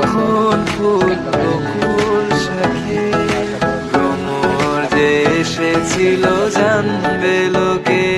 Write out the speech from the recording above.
যখন ফুটল ফুল সাথে ভ্রমর যে এসেছিল জানবে লোকে।